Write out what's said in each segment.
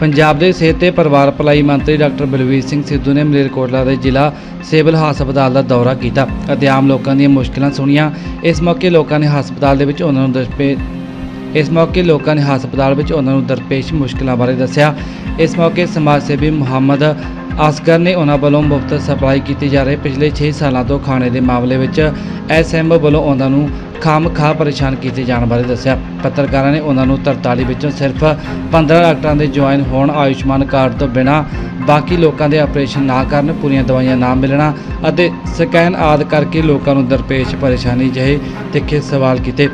ਪੰਜਾਬ ਦੇ ਸਿਹਤ ਤੇ ਪਰਿਵਾਰ ਭਲਾਈ ਮੰਤਰੀ ਡਾਕਟਰ ਬਲਵੀਰ ਸਿੰਘ ਸਿੱਧੂ ਨੇ ਮਲੇਰਕੋਟਲਾ ਦੇ ਜ਼ਿਲ੍ਹਾ ਸਿਵਲ ਹਸਪਤਾਲ ਦਾ ਦੌਰਾ ਕੀਤਾ ਅਤੇ ਆਮ ਲੋਕਾਂ ਦੀਆਂ ਮੁਸ਼ਕਲਾਂ ਸੁਣੀਆਂ। ਇਸ ਮੌਕੇ ਲੋਕਾਂ ਨੇ ਹਸਪਤਾਲ ਦੇ ਵਿੱਚ ਉਹਨਾਂ ਨੂੰ ਦਰਪੇ, ਇਸ ਮੌਕੇ ਲੋਕਾਂ ਨੇ ਹਸਪਤਾਲ ਵਿੱਚ ਉਹਨਾਂ ਨੂੰ ਦਰਪੇਸ਼ ਮੁਸ਼ਕਲਾਂ ਬਾਰੇ ਦੱਸਿਆ। ਇਸ ਮੌਕੇ ਸਮਾਜ ਸੇਵੀ ਮੁਹੰਮਦ ਅਸਗਰ ਨੇ ਉਹਨਾਂ ਵੱਲੋਂ ਮੁਫਤ ਸਪਲਾਈ ਕੀਤੀ ਜਾ ਰਹੀ ਪਿਛਲੇ 6 ਸਾਲਾਂ ਤੋਂ ਖਾਣੇ ਦੇ ਮਾਮਲੇ ਵਿੱਚ ਐਸਐਮ ਵੱਲੋਂ ਉਹਨਾਂ ਨੂੰ ਖਾਮ-ਖਾ ਪਰੇਸ਼ਾਨ ਕੀਤੇ ਜਾਣ ਬਾਰੇ ਦੱਸਿਆ। ਪੱਤਰਕਾਰਾਂ ਨੇ ਉਹਨਾਂ ਨੂੰ 43 ਵਿੱਚੋਂ ਸਿਰਫ 15 ਡਾਕਟਰਾਂ ਦੇ ਜੁਆਇਨ ਹੋਣ ਆਯੁਸ਼ਮਾਨ ਕਾਰਡ ਤੋਂ ਬਿਨਾਂ ਬਾਕੀ ਲੋਕਾਂ ਦੇ ਆਪਰੇਸ਼ਨ ਨਾ ਕਰਨ ਪੂਰੀਆਂ ਦਵਾਈਆਂ ਨਾ ਮਿਲਣਾ ਅਤੇ ਸਕੈਨ ਆਦ ਕਰਕੇ ਲੋਕਾਂ ਨੂੰ ਦਰਪੇਸ਼ ਪਰੇਸ਼ਾਨੀ ਜਿਹੇ ਤਿੱਖੇ ਸਵਾਲ ਕੀਤੇ।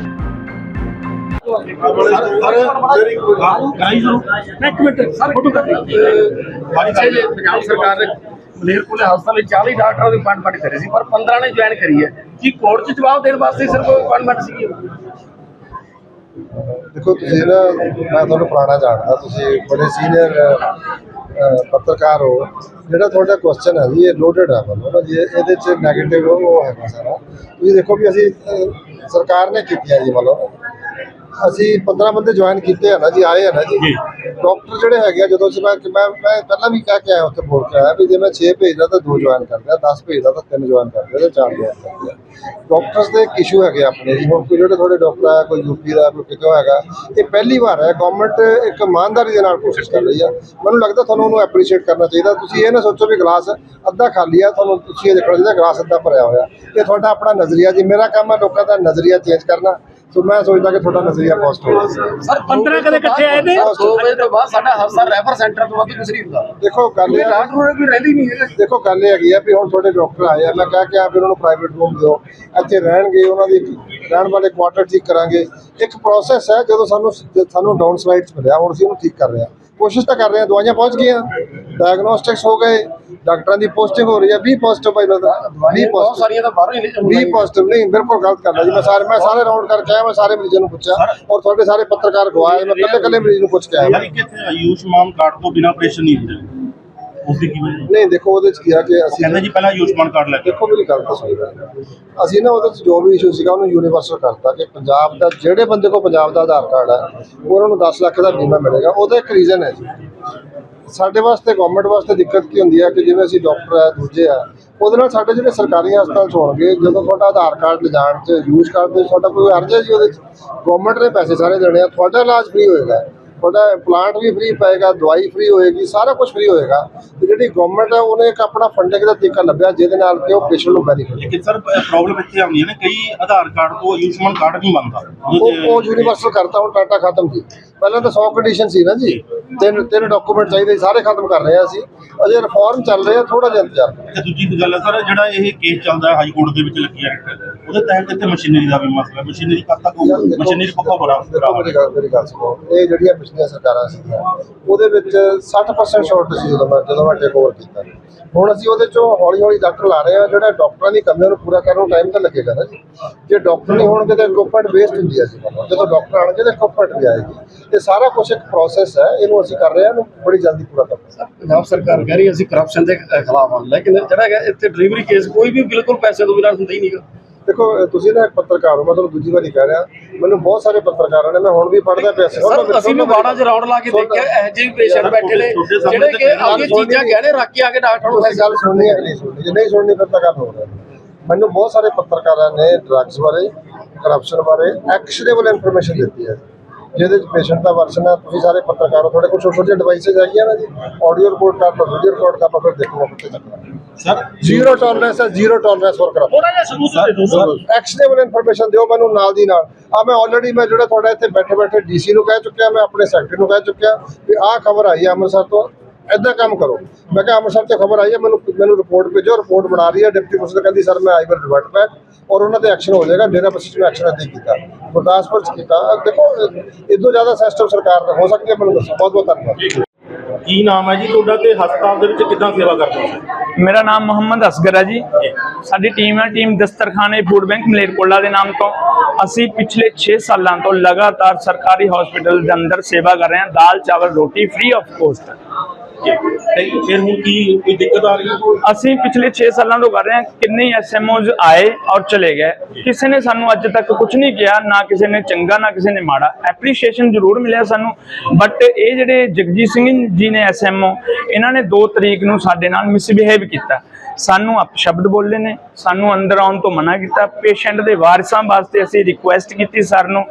ਇੱਕ ਮਿੰਟ ਸਰ ਫੋਟੋ ਕਰ ਪਿੱਛੇ ਜੇ ਪੰਜਾਬ ਸਰਕਾਰ ਨੇ ਮਲੇਰਕੋਟਲਾ ਹਸਪਤਾਲ ਵਿੱਚ 40 ਡਾਕਟਰਾਂ ਦੀ ਅਪਾਇੰਟਮੈਂਟ ਕਰੀ ਸੀ ਪਰ 15 ਨੇ ਜੁਆਇਨ ਕਰੀ ਹੈ। ਕੀ ਕੋਰਟ 'ਚ ਜਵਾਬ ਦੇਣ ਵਾਸਤੇ ਸਿਰਫ ਅਪਾਇੰਟਮੈਂਟ ਸੀ ਦੇਖੋ ਤੁਸੀਂ ਨਾ ਮੈਂ ਤੁਹਾਨੂੰ ਪੁਰਾਣਾ ਜਾਣਦਾ ਤੁਸੀਂ ਬੜੇ ਸੀਨੀਅਰ ਪੱਤਰਕਾਰ ਹੋ। ਜਿਹੜਾ ਤੁਹਾਡਾ ਕੁਐਸਚਨ ਹੈ ਜੀ ਇਹ ਲੋਡਡ ਹੈ ਮਤਲਬ ਜੀ ਇਹਦੇ ਚ 네ਗੇਟਿਵ ਉਹ ਹੈਗਾ ਸਾਰਾ। ਤੁਸੀਂ ਦੇਖੋ ਵੀ ਅਸੀਂ ਸਰਕਾਰ ਨੇ ਕੀਤੀਆਂ ਜੀ ਮਤਲਬ। ਅਸੀਂ 15 ਬੰਦੇ ਜੁਆਇਨ ਕੀਤੇ ਆ ਨਾ ਜੀ ਆਏ ਆ ਨਾ ਜੀ। ਡਾਕਟਰ ਜਿਹੜੇ ਹੈਗੇ ਆ, ਜਦੋਂ ਅਸੀਂ ਮੈਂ ਮੈਂ ਮੈਂ ਪਹਿਲਾਂ ਵੀ ਕਹਿ ਕੇ ਆਇਆ ਉੱਥੇ ਬੋਲ ਕੇ ਆਇਆ ਵੀ ਜੇ ਮੈਂ 6 ਭੇਜਦਾ ਤਾਂ 2 ਜੁਆਇਨ ਕਰਦਾ ਆ 10 ਭੇਜਦਾ ਤਾਂ 3 ਜੁਆਇਨ ਕਰਦੇ ਆ ਤੇ 4 ਜੁਆਇਨ ਕਰਦੇ ਆ ਡਾਕਟਰਸ ਦੇ ਇੱਕ ਇਸ਼ੂ ਹੈਗੇ ਆਪਣੇ ਜੀ, ਹੁਣ ਕੋਈ ਜਿਹੜੇ ਤੁਹਾਡੇ ਡਾਕਟਰ ਆ ਕੋਈ ਯੂਪੀ ਦਾ, ਕੋਈ ਕਿਤੋਂ ਹੈਗਾ, ਇਹ ਪਹਿਲੀ ਵਾਰ ਹੈ ਗਵਰਨਮੈਂਟ ਇੱਕ ਇਮਾਨਦਾਰੀ ਦੇ ਨਾਲ ਕੋਸ਼ਿਸ਼ ਕਰ ਰਹੀ ਆ। ਮੈਨੂੰ ਲੱਗਦਾ ਤੁਹਾਨੂੰ ਉਹਨੂੰ ਐਪਰੀਸ਼ੀਏਟ ਕਰਨਾ ਚਾਹੀਦਾ। ਤੁਸੀਂ ਇਹ ਨਾ ਸੋਚੋ ਵੀ ਗਲਾਸ ਅੱਧਾ ਖਾਲੀ ਆ, ਤੁਹਾਨੂੰ ਤੁਸੀਂ ਇਹ ਦੇਖਣਾ ਚਾਹੀਦਾ ਗਲਾਸ ਅੱਧਾ ਭਰਿਆ ਹੋਇਆ। ਇਹ ਤੁਹਾਡਾ ਆਪਣਾ ਨਜ਼ਰੀਆ ਜੀ, ਮੇਰਾ ਕੰਮ ਹੈ ਲੋਕਾਂ ਦਾ ਨਜ਼ਰੀਆ ਚੇਂਜ ਕਰਨਾ। ਸੋ ਮੈਂ ਸੋਚਦਾ ਕਿ ਤੁਹਾਡਾ ਨਜ਼ਰੀਆ ਪੋਸਟ ਹੋਵੇ ਸਰ 15 ਕਦੇ ਇਕੱਠੇ ਆਏ ਨੇ? 2 ਵਜੇ ਤੋਂ ਬਾਅਦ ਸਾਡਾ ਹਸਪਤਾਲ ਰੈਫਰ ਸੈਂਟਰ ਤੋਂ ਵੱਧ ਕੁਝ ਨਹੀਂ ਹੁੰਦਾ। ਦੇਖੋ ਗੱਲ ਇਹ ਆ ਡਾਕਟਰ ਹੋਰੇ ਕੋਈ ਰਹਿੰਦੀ ਨਹੀਂ ਹੈਗਾ ਦੇਖੋ ਗੱਲ ਇਹ ਹੈਗੀ ਆ ਵੀ ਹੁਣ ਤੁਹਾਡੇ ਡਾਕਟਰ ਆਏ ਆ ਮੈਂ ਕਹਿ ਕੇ ਆ ਵੀ ਉਹਨਾਂ ਨੂੰ ਪ੍ਰਾਈਵੇਟ ਰੂਮ ਦਿਓ। ਇੱਥੇ ਰਹਿਣਗੇ ਉਹਨਾਂ ਦੀ ਰਹਿਣ ਵਾਲੇ ਕੁਆਟਰ ਠੀਕ ਕਰਾਂਗੇ। ਇੱਕ ਪ੍ਰੋਸੈਸ ਹੈ ਜਦੋਂ ਸਾਨੂੰ ਸਾਨੂੰ ਡਾਊਨ ਸਲਾਈਡਸ ਮਿਲਿਆ ਹੁਣ ਅਸੀਂ ਉਹਨੂੰ ਠੀਕ ਕਰ ਰਹੇ ਹਾਂ। ਕੋਸ਼ਿਸ਼ ਤਾਂ ਕਰ ਰਹੇ ਹਾਂ ਦਵਾਈਆਂ ਪਹੁੰਚ ਗਈਆਂ ਡਾਇਗਨੋਸਟਿਕਸ ਹੋ ਗਏ ਡਾਕਟਰਾਂ ਦੀ ਪੋਸਟਿੰਗ ਹੋ ਰਹੀ ਹੈ 20 ਪੋਸਟਿਵ ਭਾਈ ਲੱਗਦਾ 20 ਬਹੁਤ ਸਾਰੀਆਂ ਤਾਂ ਬਾਹਰੋਂ ਹੀ 20 ਪੋਜ਼ਿਟਿਵ ਨਹੀਂ ਬਿਲਕੁਲ ਗਲਤ ਕਰਨਾ ਜੀ ਮੈਂ ਸਾਰੇ ਮੈਂ ਸਾਰੇ ਰਾਉਂਡ ਕਰਕੇ ਆਇਆ ਮੈਂ ਸਾਰੇ ਮਰੀਜ਼ਾਂ ਨੂੰ ਪੁੱਛਿਆ ਔਰ ਤੁਹਾਡੇ ਸਾਰੇ ਪੱਤਰਕਾਰ ਗਵਾਏ ਮੈਂ ਕੱਲੇ ਕੱਲੇ ਮਰੀਜ਼ ਨੂੰ ਪੁੱਛ ਕੇ ਆਇਆ। ਯਾਨੀ ਕਿ ਇੱਥੇ ਆਯੁਸ਼ਮਾਨ ਕਾਰਡ ਤੋਂ ਬਿਨਾਂ ਆਪਰੇਸ਼ਨ ਨਹੀਂ ਹੁੰਦੇ। ਉਸ ਦੀ ਕੀ ਵਜ੍ਹਾ ਹੈ? ਨਹੀਂ ਦੇਖੋ ਉਹਦੇ ਚ ਕੀ ਆ ਕਿ ਅਸੀਂ ਕਹਿੰਦੇ ਜੀ ਪਹਿਲਾਂ ਆਯੁਸ਼ਮਾਨ ਕਾਰਡ ਲੈ ਕੇ ਦੇਖੋ ਮੇਰੀ ਗੱਲ ਤਾਂ ਸੁਣੀ। ਅਸੀਂ ਨਾ ਉਹਦੇ ਚ ਜੋ ਵੀ ਇਸ਼ੂ ਸੀਗਾ ਉਹਨੂੰ ਯੂਨੀਵਰਸਲ ਕਰਤਾ ਕਿ ਪੰਜਾਬ ਦਾ ਜਿਹੜੇ ਬੰਦੇ ਕੋਲ ਪੰਜਾਬ ਦਾ ਆਧਾਰ ਕਾਰਡ ਹੈ ਉਹਨਾਂ ਨੂੰ 10 ਲੱਖ ਦਾ ਬੀਮਾ ਮਿਲੇਗਾ। ਉਹਦਾ ਇੱਕ ਰੀਜ਼ਨ ਹੈ ਜੀ। ਸਾਡੇ ਵਾਸਤੇ ਗਵਰਨਮੈਂਟ ਵਾਸਤੇ ਦਿੱਕਤ ਕੀ ਹੁੰਦੀ ਹੈ ਕਿ ਜਿਵੇਂ ਅਸੀਂ ਡਾਕਟਰ ਹੈ ਦੂਜੇ ਆ ਉਹਦੇ ਨਾਲ ਸਾਡੇ ਜਿਹੜੇ ਸਰਕਾਰੀ ਹਸਪਤਾਲ ਹੋਣਗੇ ਜਦੋਂ ਤੁਹਾਡਾ ਆਧਾਰ ਕਾਰਡ ਲਿਜਾਣ ਚ ਯੂਜ਼ ਕਰਦੇ ਤੁਹਾਡਾ ਕੋਈ ਅਰਜ਼ ਹੈ ਜੀ ਉਹਦੇ ਗਵਰਨਮੈਂਟ ਨੇ ਪੈਸੇ ਸਾਰੇ ਦੇਣੇ ਆ ਤੁਹਾਡਾ ਇਲਾਜ ਫ੍ਰੀ ਹੋਏਗਾ। ਤੁਹਾਡਾ ਪਲਾਂਟ ਵੀ ਫ੍ਰੀ ਪਏਗਾ ਦਵਾਈ ਫ੍ਰੀ ਹੋਏਗੀ ਸਾਰਾ ਕੁਝ ਫ੍ਰੀ ਹੋਏਗਾ। ਤੇ ਜਿਹੜੀ ਗਵਰਨਮੈਂਟ ਹੈ ਉਹਨੇ ਇੱਕ ਆਪਣਾ ਫੰਡਿੰਗ ਦਾ ਤਰੀਕਾ ਲੱਭਿਆ ਜਿਹਦੇ ਨਾਲ ਕਿ ਉਹ ਪੇਸ਼ੈਂਟ ਨੂੰ ਬੈਨੀਫਿਟ ਲੇਕਿਨ ਸਰ ਪ੍ਰੋਬਲਮ ਇੱਥੇ ਆਉਂਦੀ ਹੈ ਨਾ ਕਈ ਆਧਾਰ ਕਾਰਡ ਤੋਂ ਆਯੁਸ਼ਮਾਨ ਕਾਰਡ ਨਹੀਂ ਬਣਦਾ। ਉਹ ਉਹ ਯੂਨੀਵਰਸਲ ਕਰਤਾ ਹੁਣ ਟਾਟਾ ਖਤਮ ਜੀ ਪਹਿਲਾਂ ਤਾਂ 100 ਕੰਡੀਸ਼ਨ ਸੀ ਨਾ ਜੀ। ਤਿੰਨ ਤਿੰਨ ਡਾਕੂਮੈਂਟ ਚਾਹੀਦੇ ਸੀ, ਸਾਰੇ ਖਤਮ ਕਰ ਰਹੇ ਆ ਅਸੀਂ। ਅਜੇ ਰਿਫਾਰਮ ਚੱਲ ਰਿਹਾ ਥੋੜਾ ਜਿਹਾ ਇੰਤਜ਼ਾਰ। ਦੂਜੀ ਗੱਲ ਹੈ ਸਰ ਜਿਹੜਾ ਇਹ ਕੇਸ ਚੱਲਦਾ ਹੈ ਹਾਈ ਕੋਰਟ ਦੇ ਵਿੱਚ ਲੱਗੀ ਹੈ ਉਹਦੇ ਤਹਿਤ ਇੱਥੇ ਮਸ਼ੀਨਰੀ ਦਾ ਵੀ ਮਸਲਾ ਹੈ। ਮਸ਼ੀਨਰੀ ਕਦ ਤੱਕ ਮਸ਼ੀਨਰੀ ਪੱਕਾ ਬੜਾ ਦੇਖੋ ਮੇਰੀ ਗੱਲ ਮੇਰੀ ਗੱਲ ਸੁਣੋ। ਇਹ ਜਿਹੜੀਆਂ ਪਿਛਲੀਆਂ ਸਰਕਾਰਾਂ ਸੀਗੀਆਂ ਉਹਦੇ ਵਿੱਚ 60% ਸ਼ਾਰਟ ਸੀ ਜਦੋਂ ਮੈਂ ਜਦੋਂ ਮੈਂ ਟੇਕ ਓਵਰ ਕੀਤਾ। ਹੁਣ ਅਸੀਂ ਉਹਦੇ ਚੋਂ ਹੌਲੀ ਹੌਲੀ ਡਾਕਟਰ ਲਾ ਰਹੇ ਆ ਜਿਹੜਾ ਡਾਕਟਰਾਂ ਦੀ ਕਮੀ ਨੂੰ ਪੂਰਾ ਕਰਨ ਨੂੰ ਟਾਈਮ ਤਾਂ ਲੱਗੇਗਾ ਨਾ ਜੀ। ਜੇ ਡਾਕਟਰ ਨਹੀਂ ਹੋਣਗੇ ਤਾਂ ਇਕਵਿਪਮੈਂਟ ਵੇਸਟ ਹੁੰਦੀ ਹੈ ਜੀ। ਜਦੋਂ ਡਾਕਟਰ ਆਣਗੇ ਤਾਂ ਇਕਵਿਪਮੈਂਟ ਵੀ ਆਏਗੀ। ਇਹ ਸਾਰਾ ਕੁਝ ਇੱਕ ਪ੍ਰੋਸੈਸ ਹੈ ਇਹਨੂੰ ਅਸੀਂ ਕਰ ਰਹੇ ਹਾਂ ਇਹਨੂੰ ਬੜੀ ਜਲਦੀ ਪੂਰਾ ਕਰਾਂਗੇ ਪੰਜਾਬ ਸਰਕਾਰ ਕਹਿ ਰਹੀ ਹੈ ਅਸੀਂ ਕਰਪਸ਼ਨ ਦੇ ਖਿਲਾਫ ਹਾਂ। ਲੇਕਿਨ ਜਿਹੜਾ ਹੈਗਾ ਇੱਥੇ ਡਿਲੀਵਰੀ ਕੇਸ ਕੋਈ ਵੀ ਬਿਲਕੁਲ ਪੈਸੇ ਤੋਂ ਬਿਨਾਂ ਹੁੰਦਾ ਹੀ ਨਹੀਂਗਾ ਦੇਖੋ ਤੁਸੀਂ ਨਾ ਇੱਕ ਪੱਤਰਕਾਰ ਹੋ ਮੈਂ ਤੁਹਾਨੂੰ ਦੂਜੀ ਵਾਰੀ ਕਹਿ ਰਿਹਾ। ਮੈਨੂੰ ਬਹੁਤ ਸਾਰੇ ਪੱਤਰਕਾਰਾਂ ਨੇ ਮੈਂ ਹੁਣ ਵੀ ਪੜ੍ਹਦਾ ਪਿਆ ਸੀ। ਸਰ ਅਸੀਂ ਵੀ ਬਾੜਾ ਚ ਲਾ ਕੇ ਦੇਖਿਆ ਇਹੋ ਜਿਹੇ ਪੇਸ਼ੈਂਟ ਬੈਠੇ ਨੇ ਜਿਹੜੇ ਕਿ ਅੱਗੇ ਚੀਜ਼ਾਂ ਗਹਿਣੇ ਰੱਖ ਕੇ ਆ ਕੇ ਡਾਕਟਰ ਨੂੰ ਤੁਸੀਂ ਗੱਲ ਸੁਣਨੀ ਹੈ ਨਹੀਂ ਸੁਣਨੀ? ਜੇ ਨਹੀਂ ਸੁਣਨੀ ਫਿਰ ਤਾਂ ਗੱਲ ਹੋ। ਰਹੀ ਮੈਨੂੰ ਬਹੁਤ ਸਾਰੇ ਪੱਤਰਕਾਰਾਂ ਨੇ ਡਰੱਗਸ ਬਾਰੇ ਕਰਪਸ਼ਨ ਬਾਰੇ ਐਕਸ਼ਨੇਬਲ ਇਨਫੋਰਮੇਸ਼ਨ ਦਿੱਤੀ ਹੈ। ਜਿਹਦੇ ਵਿੱਚ ਪੇਸ਼ੈਂਟ ਦਾ ਵਰਸ਼ਨ ਹੈ ਤੁਸੀਂ ਸਾਰੇ ਪੱਤਰਕਾਰ ਹੋ ਤੁਹਾਡੇ ਕੋਲ ਛੋਟੇ ਛੋਟੇ ਡਿਵਾਈਸਸ ਹੈਗੀਆਂ ਨਾ ਜੀ ਆਡੀਓ ਰਿਪੋਰਟ ਕਰ ਲਓ ਵੀਡੀਓ ਰਿਕਾਰਡ ਕਰ ਲਓ ਫਿਰ ਦੇਖੋ ਕਿੱਥੇ ਚੱਕਣਾ ਸਰ ਜ਼ੀਰੋ ਟੋਲਰੈਂਸ ਹੈ ਜ਼ੀਰੋ ਟੋਲਰੈਂਸ ਫॉर ਕਰਪਸ਼ਨ ਥੋੜਾ ਜਿਹਾ ਸਬੂਤ ਦੇ ਦਿਓ ਐਕਸ਼ਨੇਬਲ ਇਨਫੋਰਮੇਸ਼ਨ ਦਿਓ ਮੈਨੂੰ ਨਾਲ ਦੀ ਨਾਲ। ਆ ਮੈਂ ਆਲਰੇਡੀ ਮੈਂ ਜਿਹੜਾ ਤੁਹਾਡਾ ਇੱਥੇ ਬੈਠੇ ਬੈਠੇ ਡੀਸੀ ਨੂੰ ਕਹਿ ਚੁੱਕਿਆ ਮੈਂ ਆਪਣੇ ਸੈਕਟਰੀ ਨੂੰ ਕਹਿ ਚੁੱਕਿਆ ਵੀ ਆਹ ਖਬਰ ਆਈ ਹੈ ਅੰਮ੍ਰਿਤਸਰ ਤੋਂ। ਏਦਾਂ ਕੰਮ ਕਰੋ। ਮੈਂ ਕਿਹਾ ਅੰਮ੍ਰਿਤਸਰ ਤੋਂ ਖਬਰ ਆਈ ਹੈ ਮੈਨੂੰ ਮੈਨੂੰ ਰਿਪੋਰਟ ਭੇਜੋ। ਰਿਪੋਰਟ ਬਣਾ ਰਹੀ ਹੈ। ਡਿਪਟੀ ਕਮਿਸ਼ਨਰ ਕਹਿੰਦੀ ਸਰ ਮੈਂ ਆਈ ਵਿਲ ਰਿਵਰਟ ਬੈਕ ਔਰ ਉਹਨਾਂ ਤੇ ਐਕਸ਼ਨ ਹੋ ਜਾਏਗਾ। ਡੇਰਾ ਬਸੀ ਨੂੰ ਐਕਸ਼ਨ ਅੱਧੀ ਕੀਤਾ। ਗੁਰਦਾਸਪੁਰ ਚ ਕੀਤਾ। ਦੇਖੋ ਇਦੋਂ ਜ਼ਿਆਦਾ ਸਿਸਟਮ ਸਰਕਾਰ ਦਾ ਹੋ ਸਕਦੀ ਹੈ ਮੈਨੂੰ ਦੱਸੋ। ਬਹੁਤ ਬਹੁਤ ਧੰਨਵਾਦ। ਕੀ ਨਾਮ ਹੈ ਜੀ ਤੁਹਾਡਾ ਤੇ ਹਸਪਤਾਲ ਦੇ ਵਿੱਚ ਕਿੱਦਾਂ ਸੇਵਾ ਕਰਦੇ ਹੋ? ਮੇਰਾ ਨਾਮ ਮੁਹੰਮਦ ਅਸਗਰ ਹੈ ਜੀ। ਸਾਡੀ ਟੀਮ ਹੈ ਟੀਮ ਦਸਤਰਖਾਨੇ ਫੂਡ ਬੈਂਕ ਮਲੇਰਕੋਟਲਾ ਦੇ ਨਾਮ ਤੋਂ। ਅਸੀਂ ਪਿਛਲੇ 6 ਸਾਲਾਂ ਤੋਂ ਲਗਾਤਾਰ ਸਰਕਾਰੀ ਹਸਪੀਟਲ ਦੇ ਅੰਦਰ ਸੇਵਾ ਕਰ ਰਹੇ ਹਾਂ। ਦਾਲ ਚਾਵਲ ਰੋਟੀ ਫ੍ਰੀ ਆਫ ਕੋਸਟ ਤੇ ਫਿਰ ਹੁਣ ਕੀ, ਕੋਈ ਦਿੱਕਤ ਆ ਰਹੀ ਹੈ? ਅਸੀਂ ਪਿਛਲੇ 6 ਸਾਲਾਂ ਤੋਂ ਕਰ ਰਹੇ ਹਾਂ, ਕਿੰਨੇ ਐਸਐਮਓਜ਼ ਆਏ ਔਰ ਚਲੇ ਗਏ। ਕਿਸੇ ਨੇ ਸਾਨੂੰ ਅੱਜ ਤੱਕ ਕੁਝ ਨਹੀਂ ਕਿਹਾ, ਨਾ ਕਿਸੇ ਨੇ ਚੰਗਾ, ਨਾ ਕਿਸੇ ਨੇ ਮਾੜਾ। ਐਪਰੀਸ਼ੀਏਸ਼ਨ ਜ਼ਰੂਰ ਮਿਲਿਆ ਸਾਨੂੰ। ਬਟ ਇਹ ਜਿਹੜੇ ਜਗਜੀਤ ਸਿੰਘ ਜੀ ਨੇ ਐਸਐਮਓ, ਇਹਨਾਂ ਨੇ 2 ਤਰੀਕ ਨੂੰ ਸਾਡੇ ਨਾਲ ਮਿਸਬਿਹੇਵ ਕੀਤਾ। ਸਾਨੂੰ ਅਪਸ਼ਬਦ ਬੋਲੇ ਨੇ ਸਾਨੂੰ ਅੰਦਰ ਆਉਣ ਤੋਂ ਮਨਾ ਕੀਤਾ। ਪੇਸ਼ੈਂਟ ਦੇ ਵਾਰਿਸਾਂ ਵਾਸਤੇ ਅਸੀਂ ਰਿਕੁਐਸਟ ਕੀਤੀ ਸਰ ਨੂੰ।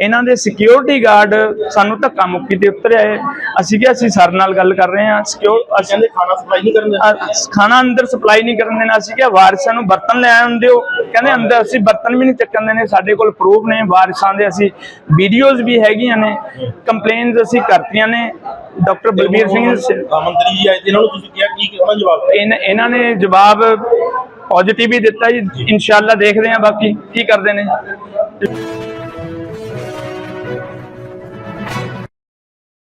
ਇਹਨਾਂ ਦੇ ਸਿਕਿਉਰਿਟੀ ਗਾਰਡ ਸਾਨੂੰ ਧੱਕਾ ਮੁੱਕੀ ਤੇ ਉੱਤਰ ਆਏ ਅਸੀਂ ਕਿਹਾ ਅਸੀਂ ਸਰ ਨਾਲ ਗੱਲ ਕਰ ਰਹੇ ਹਾਂ। ਸਿਕਿਉਰ ਅਸੀਂ ਕਹਿੰਦੇ ਖਾਣਾ ਸਪਲਾਈ ਨਹੀਂ ਕਰਨ ਅ- ਖਾਣਾ ਅੰਦਰ ਸਪਲਾਈ ਨਹੀਂ ਕਰਨ ਦੇਣਾ। ਅਸੀਂ ਕਿਹਾ ਵਾਰਿਸਾਂ ਨੂੰ ਬਰਤਨ ਲੈ ਆਉਣ ਦਿਓ। ਕਹਿੰਦੇ ਅੰਦਰ ਅਸੀਂ ਬਰਤਨ ਵੀ ਨਹੀਂ ਚੱਕਣ ਦੇਣੇ। ਸਾਡੇ ਕੋਲ ਪ੍ਰੂਫ ਨੇ। ਵਾਰਿਸਾਂ ਦੇ ਅਸੀਂ ਵੀਡੀਓਜ਼ ਵੀ ਹੈਗੀਆਂ ਨੇ। ਕੰਪਲੇਨਸ ਅਸੀਂ ਕਰਤੀਆਂ ਨੇ। ਡਾਕਟਰ ਬਲਬੀਰ ਸਿੰਘ ਮੰਤਰੀ ਜੀ ਆਏ ਤੇ ਇਹਨਾਂ ਨੂੰ ਤੁਸੀਂ ਕਿਹਾ ਕੀ ਉਹਨਾਂ ਨੇ ਜਵਾਬ ਇਹਨਾਂ ਨੇ ਜਵਾਬ ਪੋਜ਼ਿਟਿਵ ਹੀ ਦਿੱਤਾ ਜੀ। ਇਨਸ਼ਾਅੱਲਾ ਦੇਖਦੇ ਹਾਂ ਬਾਕੀ ਕੀ ਕਰਦੇ ਨੇ।